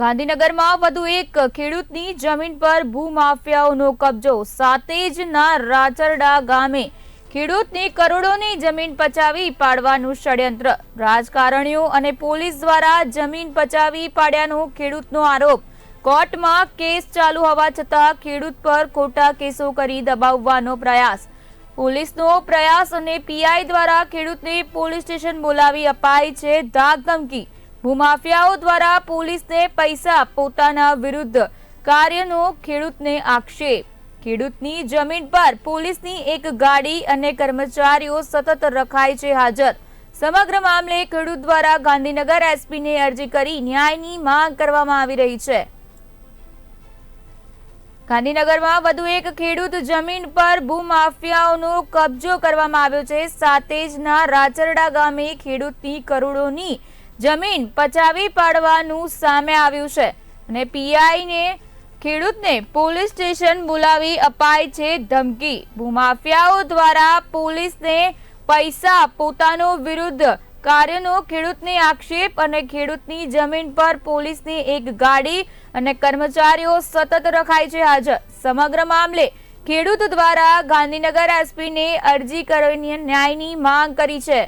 ગાંધીનગરમાં વધુ એક ખેડૂતની જમીન પર ભૂમાફિયાઓનો કબજો. સાતેજના રાચરડા ગામે ખેડૂતની કરોડોની જમીન પચાવી પાડવાનું ષડયંત્ર. રાજકારણીઓ અને પોલીસ દ્વારા જમીન પચાવી પાડ્યાનો ખેડૂતનો આરોપ. કોર્ટમાં કેસ ચાલુ હોવા છતાં ખેડૂત પર ખોટા કેસો કરી દબાવવાનો પ્રયાસ. પોલીસનો પ્રયાસ અને પીઆઈ દ્વારા ખેડૂતને પોલીસ સ્ટેશન બોલાવી અપાઈ છે ધાક ધમકી ભૂમાફિયાઓ દ્વારા પોલીસને પૈસા પોતાના વિરુદ્ધ કાર્યનો ખેડૂતને આક્ષેપ. ખેડૂતની જમીન પર પોલીસની એક ગાડી અને કર્મચારીઓ સતત રખાય છે હાજર. સમગ્ર મામલે ખેડૂત દ્વારા ગાંધીનગર એસપીને અરજી કરી ન્યાયની માંગ કરવામાં આવી રહી છે. ગાંધીનગરમાં વધુ એક ખેડૂત જમીન પર ભૂમાફિયાઓનો કબજો કરવામાં આવ્યો છે. સાતેજના રાચરડા ગામે ખેડૂતની કરોડોની જમીન પચાવી પાડવાનું સામે આવ્યું છે અને પીઆઈને ખેડૂતને પોલીસ સ્ટેશન બોલાવી અપાય છે ધમકી. ભૂમાફિયાઓ દ્વારા પોલીસને પૈસા પોતાનો વિરુદ્ધ કાર્યનો ખેડૂતને આક્ષેપ અને ખેડૂતની જમીન પર પોલીસની એક ગાડી અને કર્મચારીઓ સતત રખાય છે હાજર. સમગ્ર મામલે ખેડૂત દ્વારા ગાંધીનગર એસપીને અરજી કરીને ન્યાયની માંગ કરી છે.